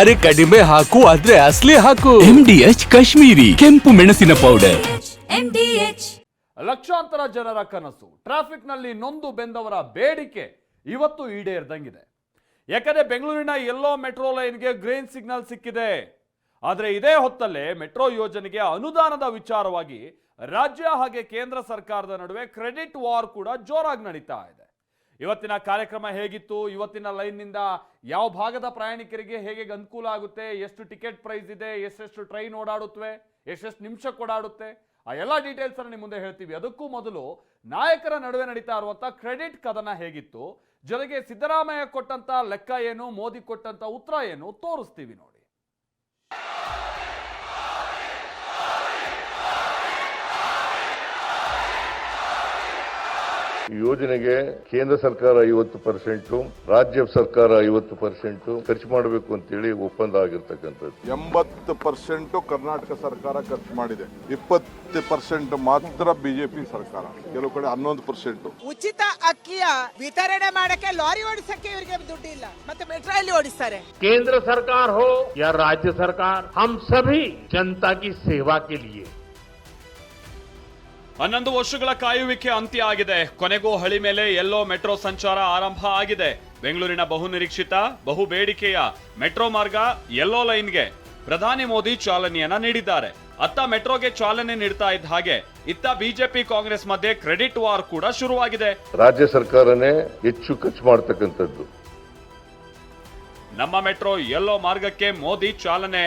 ಅರೆ ಕಡಿಮೆ ಹಾಕು ಆದ್ರೆ ಅಸ್ಲಿ ಹಾಕು. ಡಿ ಎಚ್ ಕಾಶ್ಮೀರಿ ಕೆಂಪು ಮೆಣಸಿನ ಪೌಡರ್ MDH ಲಕ್ಷಾಂತರ ಜನರ ಕನಸು. ಟ್ರಾಫಿಕ್ನಲ್ಲಿ ನೊಂದು ಬೆಂದವರ ಬೇಡಿಕೆ ಇವತ್ತು ಈಡೇರ್ದಂಗಿದೆ. ಯಾಕಂದ್ರೆ ಬೆಂಗಳೂರಿನ ಎಲ್ಲೋ ಮೆಟ್ರೋ ಲೈನ್ಗೆ ಗ್ರೀನ್ ಸಿಗ್ನಲ್ ಸಿಕ್ಕಿದೆ. ಆದರೆ ಇದೇ ಹೊತ್ತಲ್ಲೇ ಮೆಟ್ರೋ ಯೋಜನೆಗೆ ಅನುದಾನದ ವಿಚಾರವಾಗಿ ರಾಜ್ಯ ಹಾಗೆ ಕೇಂದ್ರ ಸರ್ಕಾರದ ನಡುವೆ ಕ್ರೆಡಿಟ್ ವಾರ್ ಕೂಡ ಜೋರಾಗಿ ನಡೀತಾ ಇದೆ. ಇವತ್ತಿನ ಕಾರ್ಯಕ್ರಮ ಹೇಗಿತ್ತು? ಇವತ್ತಿನ ಲೈನ್ನಿಂದ ಯಾವ ಭಾಗದ ಪ್ರಯಾಣಿಕರಿಗೆ ಹೇಗೆ ಅನುಕೂಲ ಆಗುತ್ತೆ? ಎಷ್ಟು ಟಿಕೆಟ್ ಪ್ರೈಸ್ ಇದೆ? ಎಷ್ಟೆಷ್ಟು ಟ್ರೈನ್ ಓಡಾಡುತ್ತವೆ? ಎಷ್ಟೆಷ್ಟು ನಿಮಿಷಕ್ಕೆ ಓಡಾಡುತ್ತೆ ಆ ಎಲ್ಲ ಡೀಟೇಲ್ಸ್ ನಿಮ್ಮ ಮುಂದೆ ಹೇಳ್ತೀವಿ. ಅದಕ್ಕೂ ಮೊದಲು ನಾಯಕರ ನಡುವೆ ನಡೀತಾ ಇರುವಂಥ ಕ್ರೆಡಿಟ್ ಕದನ ಹೇಗಿತ್ತು? ಜೊತೆಗೆ ಸಿದ್ದರಾಮಯ್ಯ ಕೊಟ್ಟಂತ ಲೆಕ್ಕ ಏನು? ಮೋದಿ ಕೊಟ್ಟಂತ ಉತ್ತರ ಏನು? ತೋರಿಸ್ತೀವಿ ನೋಡಿ. ಯೋಜನೆಗೆ ಕೇಂದ್ರ ಸರ್ಕಾರ ಐವತ್ತು ಪರ್ಸೆಂಟು ರಾಜ್ಯ ಸರ್ಕಾರ ಐವತ್ತು ಪರ್ಸೆಂಟು ಖರ್ಚು ಮಾಡಬೇಕು ಅಂತೇಳಿ ಒಪ್ಪಂದ ಆಗಿರ್ತಕ್ಕಂಥದ್ದು ಎಂಬತ್ತು ಪರ್ಸೆಂಟ್ ಕರ್ನಾಟಕ ಸರ್ಕಾರ ಖರ್ಚು ಮಾಡಿದೆ ಇಪ್ಪತ್ತು ಪರ್ಸೆಂಟ್ ಮಾತ್ರ ಬಿಜೆಪಿ ಸರ್ಕಾರ ಕೆಲವು ಕಡೆ ಹನ್ನೊಂದು ಪರ್ಸೆಂಟ್ ಉಚಿತ ಅಕ್ಕಿಯ ವಿತರಣೆ ಮಾಡಕ್ಕೆ ಲಾರಿ ಓಡಿಸಕ್ಕೆ ಇವರಿಗೆ ದುಡ್ಡಿಲ್ಲ ಮತ್ತೆ ಮೆಟ್ರೋ ಅಲ್ಲಿ ಓಡಿಸ್ತಾರೆ केंद्र सरकार हो या राज्य सरकार हम सभी जनता की सेवा के लिए ಹನ್ನೊಂದು ವರ್ಷಗಳ ಕಾಯುವಿಕೆ ಅಂತ್ಯ ಆಗಿದೆ ಕೊನೆಗೂ ಹಳಿ ಮೇಲೆ ಎಲ್ಲೋ ಮೆಟ್ರೋ ಸಂಚಾರ ಆರಂಭ ಆಗಿದೆ. ಬೆಂಗಳೂರಿನ ಬಹುನಿರೀಕ್ಷಿತ ಬಹು ಬೇಡಿಕೆಯ ಮೆಟ್ರೋ ಮಾರ್ಗ ಎಲ್ಲೋ ಲೈನ್ಗೆ ಪ್ರಧಾನಿ ಮೋದಿ ಚಾಲನೆಯನ್ನ ನೀಡಿದ್ದಾರೆ. ಅತ್ತ ಮೆಟ್ರೋಗೆ ಚಾಲನೆ ನೀಡ್ತಾ ಇದ್ದ ಹಾಗೆ ಇತ್ತ ಬಿಜೆಪಿ ಕಾಂಗ್ರೆಸ್ ಮಧ್ಯೆ ಕ್ರೆಡಿಟ್ ವಾರ್ ಕೂಡ ಶುರುವಾಗಿದೆ. ರಾಜ್ಯ ಸರ್ಕಾರನೇ ಹೆಚ್ಚು ಖರ್ಚು ಮಾಡತಕ್ಕಂಥದ್ದು. ನಮ್ಮ ಮೆಟ್ರೋ ಎಲ್ಲೋ ಮಾರ್ಗಕ್ಕೆ ಮೋದಿ ಚಾಲನೆ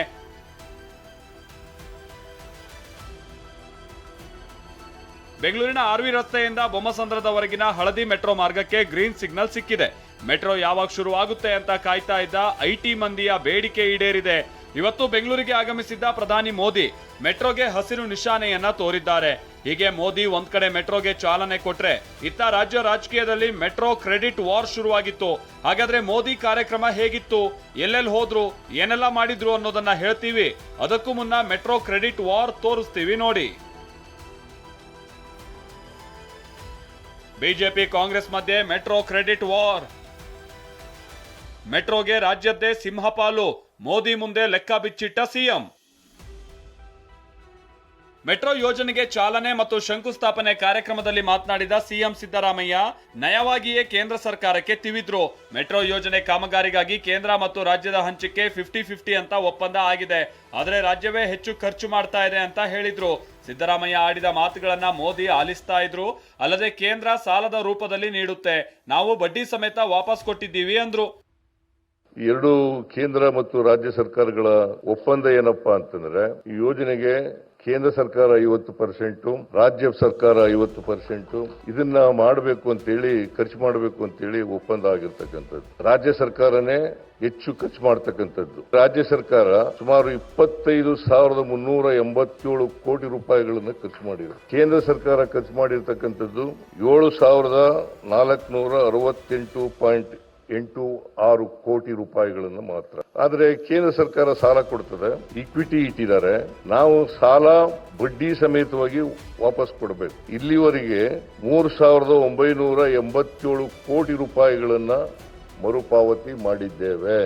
ಬೆಂಗಳೂರಿನ ಆರ್ವಿ ರಸ್ತೆಯಿಂದ ಬೊಮ್ಮಸಂದ್ರದವರೆಗಿನ ಹಳದಿ ಮೆಟ್ರೋ ಮಾರ್ಗಕ್ಕೆ ಗ್ರೀನ್ ಸಿಗ್ನಲ್ ಸಿಕ್ಕಿದೆ. ಮೆಟ್ರೋ ಯಾವಾಗ ಶುರುವಾಗುತ್ತೆ ಅಂತ ಕಾಯ್ತಾ ಇದ್ದ ಐಟಿ ಮಂದಿಯ ಬೇಡಿಕೆ ಈಡೇರಿದೆ. ಇವತ್ತು ಬೆಂಗಳೂರಿಗೆ ಆಗಮಿಸಿದ್ದ ಪ್ರಧಾನಿ ಮೋದಿ ಮೆಟ್ರೋಗೆ ಹಸಿರು ನಿಶಾನೆಯನ್ನ ತೋರಿದ್ದಾರೆ. ಹೀಗೆ ಮೋದಿ ಒಂದ್ ಕಡೆ ಮೆಟ್ರೋಗೆ ಚಾಲನೆ ಕೊಟ್ರೆ ಇತ್ತ ರಾಜ್ಯ ರಾಜಕೀಯದಲ್ಲಿ ಮೆಟ್ರೋ ಕ್ರೆಡಿಟ್ ವಾರ್ ಶುರುವಾಗಿತ್ತು. ಹಾಗಾದ್ರೆ ಮೋದಿ ಕಾರ್ಯಕ್ರಮ ಹೇಗಿತ್ತು? ಎಲ್ಲೆಲ್ಲಿ ಹೋದ್ರು? ಏನೆಲ್ಲ ಮಾಡಿದ್ರು ಅನ್ನೋದನ್ನ ಹೇಳ್ತೀವಿ. ಅದಕ್ಕೂ ಮುನ್ನ ಮೆಟ್ರೋ ಕ್ರೆಡಿಟ್ ವಾರ್ ತೋರಿಸ್ತೀವಿ ನೋಡಿ. ಬಿಜೆಪಿ ಕಾಂಗ್ರೆಸ್ ಮಧ್ಯೆ ಮೆಟ್ರೋ ಕ್ರೆಡಿಟ್ ವಾರ್. ಮೆಟ್ರೋಗೆ ರಾಜ್ಯದ್ದೇ ಸಿಂಹಪಾಲು ಮೋದಿ ಮುಂದೆ ಲೆಕ್ಕ ಬಿಚ್ಚಿಟ್ಟ ಸಿಎಂ. ಮೆಟ್ರೋ ಯೋಜನೆಗೆ ಚಾಲನೆ ಮತ್ತು ಶಂಕುಸ್ಥಾಪನೆ ಕಾರ್ಯಕ್ರಮದಲ್ಲಿ ಮಾತನಾಡಿದ ಸಿಎಂ ಸಿದ್ದರಾಮಯ್ಯ, ನಯವಾಗಿಯೇ ಕೇಂದ್ರ ಸರ್ಕಾರಕ್ಕೆ ತಿವಿದ್ರು. ಮೆಟ್ರೋ ಯೋಜನೆ ಕಾಮಗಾರಿಗಾಗಿ ಕೇಂದ್ರ ಮತ್ತು ರಾಜ್ಯದ ಹಂಚಿಕೆ ಫಿಫ್ಟಿ ಫಿಫ್ಟಿ ಅಂತ ಒಪ್ಪಂದ ಆಗಿದೆ. ಆದರೆ ರಾಜ್ಯವೇ ಹೆಚ್ಚು ಖರ್ಚು ಮಾಡ್ತಾ ಇದೆ ಅಂತ ಹೇಳಿದ್ರು. ಸಿದ್ದರಾಮಯ್ಯ ಆಡಿದ ಮಾತುಗಳನ್ನ ಮೋದಿ ಆಲಿಸ್ತಾ ಇದ್ರು. ಅಲ್ಲದೆ ಕೇಂದ್ರ ಸಾಲದ ರೂಪದಲ್ಲಿ ನೀಡುತ್ತೆ. ನಾವು ಬಡ್ಡಿ ಸಮೇತ ವಾಪಸ್ ಕೊಟ್ಟಿದ್ದೀವಿ ಅಂದ್ರು. ಎರಡು ಕೇಂದ್ರ ಮತ್ತು ರಾಜ್ಯ ಸರ್ಕಾರಗಳ ಒಪ್ಪಂದ ಏನಪ್ಪಾ ಅಂತಂದ್ರೆ ಯೋಜನೆಗೆ ಕೇಂದ್ರ ಸರ್ಕಾರ ಐವತ್ತು ಪರ್ಸೆಂಟು, ರಾಜ್ಯ ಸರ್ಕಾರ ಐವತ್ತು ಪರ್ಸೆಂಟು, ಇದನ್ನ ಮಾಡಬೇಕು ಅಂತೇಳಿ, ಖರ್ಚು ಮಾಡಬೇಕು ಅಂತೇಳಿ ಒಪ್ಪಂದ ಆಗಿರ್ತಕ್ಕಂಥದ್ದು. ರಾಜ್ಯ ಸರ್ಕಾರನೇ ಹೆಚ್ಚು ಖರ್ಚು ಮಾಡ್ತಕ್ಕಂಥದ್ದು. ರಾಜ್ಯ ಸರ್ಕಾರ ಸುಮಾರು ಇಪ್ಪತ್ತೈದು ಸಾವಿರದ ಮುನ್ನೂರ ಎಂಬತ್ತೇಳು ಕೋಟಿ ರೂಪಾಯಿಗಳನ್ನು ಖರ್ಚು ಮಾಡಿದೆ. ಕೇಂದ್ರ ಸರ್ಕಾರ ಖರ್ಚು ಮಾಡಿರ್ತಕ್ಕಂಥದ್ದು ಏಳು ಸಾವಿರದ ನಾಲ್ಕುನೂರ ಅರವತ್ತೆಂಟು ಪಾಯಿಂಟ್ ಎಂಟು ಆರು ಕೋಟಿ ರೂಪಾಯಿಗಳನ್ನು ಮಾತ್ರ. ಆದರೆ ಕೇಂದ್ರ ಸರ್ಕಾರ ಸಾಲ ಕೊಡ್ತದೆ ಇಕ್ವಿಟಿ ಇಟ್ಟಿದ್ದಾರೆ. ನಾವು ಸಾಲ ಬಡ್ಡಿ ಸಮೇತವಾಗಿ ವಾಪಸ್ ಕೊಡಬೇಕು. ಇಲ್ಲಿವರೆಗೆ ಮೂರು ಸಾವಿರದ ಒಂಬೈನೂರ ಎಂಬತ್ತೇಳು ಕೋಟಿ ರೂಪಾಯಿಗಳನ್ನು ಮರುಪಾವತಿ ಮಾಡಿದ್ದೇವೆ.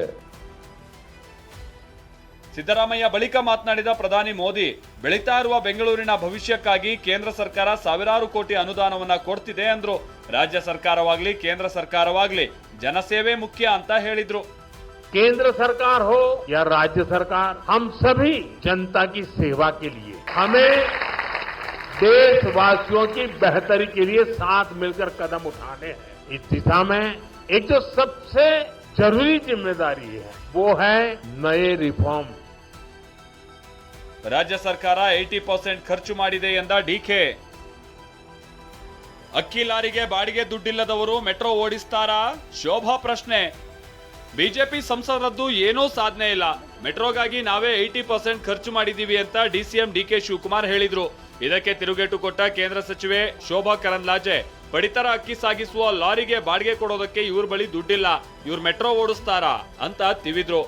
ಸಿದ್ದರಾಮಯ್ಯ ಬಳಿಕ ಮಾತನಾಡಿದ ಪ್ರಧಾನಿ ಮೋದಿ, ಬೆಳೀತಾ ಇರುವ ಬೆಂಗಳೂರಿನ ಭವಿಷ್ಯಕ್ಕಾಗಿ ಕೇಂದ್ರ ಸರ್ಕಾರ ಸಾವಿರಾರು ಕೋಟಿ ಅನುದಾನವನ್ನು ಕೊಡ್ತಿದೆ ಅಂದ್ರು ರಾಜ್ಯ ಸರ್ಕಾರವಾಗ್ಲಿ ಕೇಂದ್ರ ಸರ್ಕಾರವಾಗ್ಲಿ ಜನಸೇವೆ ಮುಖ್ಯ ಅಂತ ಹೇಳಿದ್ರು केंद्र सरकार हो या राज्य सरकार हम सभी जनता की सेवा के लिए हमें देशवासियों की बेहतरी के लिए साथ मिलकर कदम उठाने हैं इस दिशा में एक जो सबसे जरूरी जिम्मेदारी है वो है नए रिफॉर्म ರಾಜ್ಯ ಸರ್ಕಾರ ಏಟಿ ಪರ್ಸೆಂಟ್ ಖರ್ಚು ಮಾಡಿದೆ ಎಂದ ಡಿಕೆ ಅಕ್ಕಿ ಲಾರಿಗೆ ಬಾಡಿಗೆ ದುಡ್ಡಿಲ್ಲದವರು ಮೆಟ್ರೋ ಓಡಿಸ್ತಾರಾ? ಶೋಭಾ ಪ್ರಶ್ನೆ. ಬಿಜೆಪಿ ಸಂಸದರದ್ದು ಏನೂ ಸಾಧನೆ ಇಲ್ಲ. ಮೆಟ್ರೋಗಾಗಿ ನಾವೇ ಏಟಿ ಪರ್ಸೆಂಟ್ ಖರ್ಚು ಮಾಡಿದ್ದೀವಿ ಅಂತ ಡಿಸಿಎಂ ಡಿಕೆ ಶಿವಕುಮಾರ್ ಹೇಳಿದ್ರು. ಇದಕ್ಕೆ ತಿರುಗೇಟು ಕೊಟ್ಟ ಕೇಂದ್ರ ಸಚಿವೆ ಶೋಭಾ ಕರಂದ್ಲಾಜೆ. ಪಡಿತರ ಅಕ್ಕಿ ಸಾಗಿಸುವ ಲಾರಿಗೆ ಬಾಡಿಗೆ ಕೊಡೋದಕ್ಕೆ ಇವ್ರ ಬಳಿ ದುಡ್ಡಿಲ್ಲ. ಇವ್ರು ಮೆಟ್ರೋ ಓಡಿಸ್ತಾರಾ ಅಂತ ತಿವಿದ್ರು.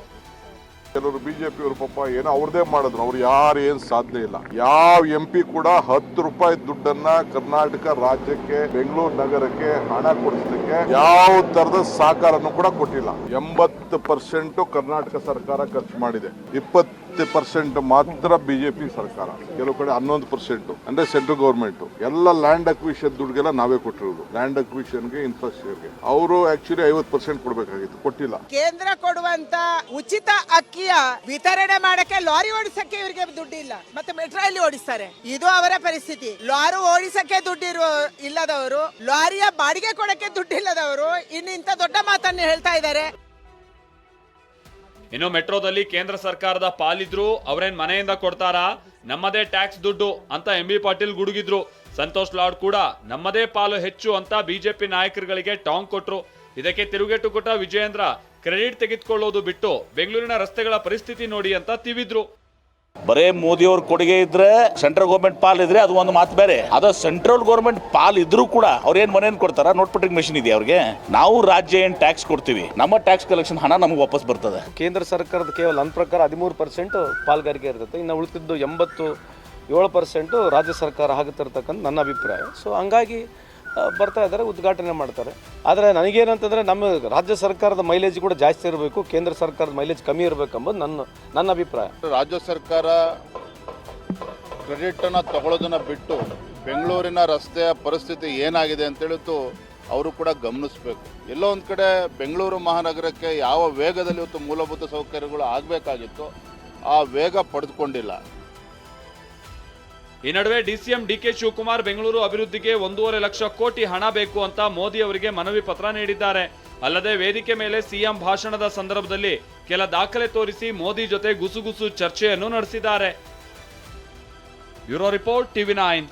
ಕೆಲವರು ಬಿಜೆಪಿ ಅವರು ಪಾಪ ಏನೋ ಅವ್ರದೇ ಮಾಡಿದ್ರು. ಅವ್ರು ಯಾರು ಏನ್ ಸಾಧ್ಯ ಇಲ್ಲ. ಯಾವ ಎಂ ಪಿ ಕೂಡ ಹತ್ತು ರೂಪಾಯಿ ದುಡ್ಡನ್ನ ಕರ್ನಾಟಕ ರಾಜ್ಯಕ್ಕೆ, ಬೆಂಗಳೂರು ನಗರಕ್ಕೆ ಹಣ ಕೊಡಿಸಲಿಕ್ಕೆ ಯಾವ ತರದ ಸಹಕಾರನು ಕೂಡ ಕೊಟ್ಟಿಲ್ಲ. ಎಂಬತ್ತು ಪರ್ಸೆಂಟ್ ಕರ್ನಾಟಕ ಸರ್ಕಾರ ಖರ್ಚು ಮಾಡಿದೆ. ಇಪ್ಪತ್ತು ಪರ್ಸೆಂಟ್ ಮಾತ್ರ ಬಿಜೆಪಿ ಸರ್ಕಾರ, ಕೆಲವು ಕಡೆ ಹನ್ನೊಂದು ಪರ್ಸೆಂಟ್, ಅಂದ್ರೆ ಸೆಂಟ್ರಲ್ ಗೌರ್ಮೆಂಟ್ ಎಲ್ಲ ಲ್ಯಾಂಡ್ ಅಕ್ವಿಷನ್ ದುಡ್ಡುಗೆಲ್ಲ ನಾವೇ ಕೊಟ್ಟಿರೋದು. ಲ್ಯಾಂಡ್ ಅಕ್ವಿಷನ್ಗೆ ಇನ್ಫ್ರಾಸ್ಟ್ರಕ್ಚರ್ಗೆ ಅವರು ಆಕ್ಚುಲಿ ಐವತ್ತು ಪರ್ಸೆಂಟ್ ಕೊಡಬೇಕಾಗಿತ್ತು, ಕೊಟ್ಟಿಲ್ಲ. ಕೇಂದ್ರ ಕೊಡುವಂತ ಉಚಿತ ಅಕ್ಕಿಯ ವಿತರಣೆ ಮಾಡಕ್ಕೆ ಲಾರಿ ಓಡಿಸಕ್ಕೆ ಇವರಿಗೆ ದುಡ್ಡಿಲ್ಲ. ಮತ್ತೆ ಮೆಟ್ರೋ ಅಲ್ಲಿ ಓಡಿಸ್ತಾರೆ. ಇದು ಅವರ ಪರಿಸ್ಥಿತಿ. ಲಾರಿ ಓಡಿಸಕ್ಕೆ ದುಡ್ಡಿರುವ ಇಲ್ಲದವರು, ಲಾರಿಯ ಬಾಡಿಗೆ ಕೊಡಕ್ಕೆ ದುಡ್ಡಿಲ್ಲದವರು ಇನ್ನು ಇಂಥ ದೊಡ್ಡ ಮಾತನ್ನು ಹೇಳ್ತಾ ಇದ್ದಾರೆ. ಇನ್ನು ಮೆಟ್ರೋದಲ್ಲಿ ಕೇಂದ್ರ ಸರ್ಕಾರದ ಪಾಲಿದ್ರು, ಅವರೇನ್ ಮನೆಯಿಂದ ಕೊಡ್ತಾರಾ? ನಮ್ಮದೇ ಟ್ಯಾಕ್ಸ್ ದುಡ್ಡು ಅಂತ ಎಂ ಬಿ ಪಾಟೀಲ್ ಗುಡುಗಿದ್ರು. ಸಂತೋಷ್ ಲಾಡ್ ಕೂಡ ನಮ್ಮದೇ ಪಾಲು ಹೆಚ್ಚು ಅಂತ ಬಿಜೆಪಿ ನಾಯಕರುಗಳಿಗೆ ಟಾಂಗ್ ಕೊಟ್ರು. ಇದಕ್ಕೆ ತಿರುಗೇಟು ಕೊಟ್ಟ ವಿಜಯೇಂದ್ರ, ಕ್ರೆಡಿಟ್ ತೆಗೆದುಕೊಳ್ಳೋದು ಬಿಟ್ಟು ಬೆಂಗಳೂರಿನ ರಸ್ತೆಗಳ ಪರಿಸ್ಥಿತಿ ನೋಡಿ ಅಂತ ತಿವಿದ್ರು. ಬರೇ ಮೋದಿಯವ್ರ ಕೊಡುಗೆ ಇದ್ರೆ ಸೆಂಟ್ರಲ್ ಗೌರ್ಮೆಂಟ್ ಪಾಲ್ ಇದ್ರೆ ಅದು ಒಂದು ಮಾತು ಬೇರೆ. ಅದ ಸೆಂಟ್ರಲ್ ಗೌರ್ಮೆಂಟ್ ಪಾಲ್ ಇದ್ರೂ ಕೂಡ ಅವ್ರು ಏನ್ ಮನೇನ್ ಕೊಡ್ತಾರ? ನೋಟ್ ಪಟ್ಟಿಂಗ್ ಮೆಷಿನ್ ಇದೆ ಅವ್ರಿಗೆ? ನಾವು ರಾಜ್ಯ ಏನ್ ಟ್ಯಾಕ್ಸ್ ಕೊಡ್ತೀವಿ? ನಮ್ಮ ಟ್ಯಾಕ್ಸ್ ಕಲೆಕ್ಷನ್ ಹಣ ನಮಗೆ ವಾಪಸ್ ಬರ್ತದೆ. ಕೇಂದ್ರ ಸರ್ಕಾರದ ಕೇವಲ ನನ್ನ ಪ್ರಕಾರ ಹದಿಮೂರು ಪರ್ಸೆಂಟ್ ಪಾಲ್ಗಾರಿಕೆ ಇರ್ತದೆ ಇನ್ನು ಉಳಿದಿದ್ದು ಎಂಬತ್ತು ಏಳು ಪರ್ಸೆಂಟು ರಾಜ್ಯ ಸರ್ಕಾರ ಆಗುತ್ತಿರ್ತಕ್ಕಂಥ ನನ್ನ ಅಭಿಪ್ರಾಯ. ಸೊ ಹಂಗಾಗಿ ಬರ್ತಾ ಇದ್ದಾರೆ, ಉದ್ಘಾಟನೆ ಮಾಡ್ತಾರೆ. ಆದರೆ ನನಗೇನಂತಂದರೆ ನಮ್ಮ ರಾಜ್ಯ ಸರ್ಕಾರದ ಮೈಲೇಜ್ ಕೂಡ ಜಾಸ್ತಿ ಇರಬೇಕು, ಕೇಂದ್ರ ಸರ್ಕಾರದ ಮೈಲೇಜ್ ಕಮ್ಮಿ ಇರಬೇಕೆಂಬುದು ನನ್ನ ನನ್ನ ಅಭಿಪ್ರಾಯ. ರಾಜ್ಯ ಸರ್ಕಾರ ಕ್ರೆಡಿಟನ್ನು ತಗೊಳ್ಳೋದನ್ನು ಬಿಟ್ಟು ಬೆಂಗಳೂರಿನ ರಸ್ತೆಯ ಪರಿಸ್ಥಿತಿ ಏನಾಗಿದೆ ಅಂತೇಳಿತು ಅವರು ಕೂಡ ಗಮನಿಸಬೇಕು. ಎಲ್ಲೋ ಒಂದು ಕಡೆ ಬೆಂಗಳೂರು ಮಹಾನಗರಕ್ಕೆ ಯಾವ ವೇಗದಲ್ಲಿ ಇವತ್ತು ಮೂಲಭೂತ ಸೌಕರ್ಯಗಳು ಆಗಬೇಕಾಗಿತ್ತು ಆ ವೇಗ ಪಡೆದುಕೊಂಡಿಲ್ಲ. ಈ ನಡುವೆ ಡಿಸಿಎಂ ಡಿಕೆ ಶಿವಕುಮಾರ್ ಬೆಂಗಳೂರು ಅಭಿವೃದ್ಧಿಗೆ ಒಂದೂವರೆ ಲಕ್ಷ ಕೋಟಿ ಹಣ ಬೇಕು ಅಂತ ಮೋದಿ ಅವರಿಗೆ ಮನವಿ ಪತ್ರ ನೀಡಿದ್ದಾರೆ. ಅಲ್ಲದೆ ವೇದಿಕೆ ಮೇಲೆ ಸಿಎಂ ಭಾಷಣದ ಸಂದರ್ಭದಲ್ಲಿ ಕೆಲ ದಾಖಲೆ ತೋರಿಸಿ ಮೋದಿ ಜೊತೆ ಗುಸುಗುಸು ಚರ್ಚೆಯನ್ನು ನಡೆಸಿದ್ದಾರೆ. Bureau report TV nine.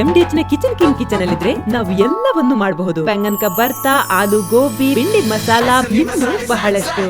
ಎಂಡಿಎಚ್ನ ನ ಕಿಚನ್ ಕಿಂಗ್ ಕಿಚನ್ ಅಲ್ಲಿದ್ರೆ ನಾವು ಎಲ್ಲವನ್ನು ಮಾಡಬಹುದು. ಬೆಂಗನ್ ಬರ್ತಾ ಆಲೂ ಗೋಬಿ ಬಿಂಡಿ ಮಸಾಲಾ ಬಹಳಷ್ಟು.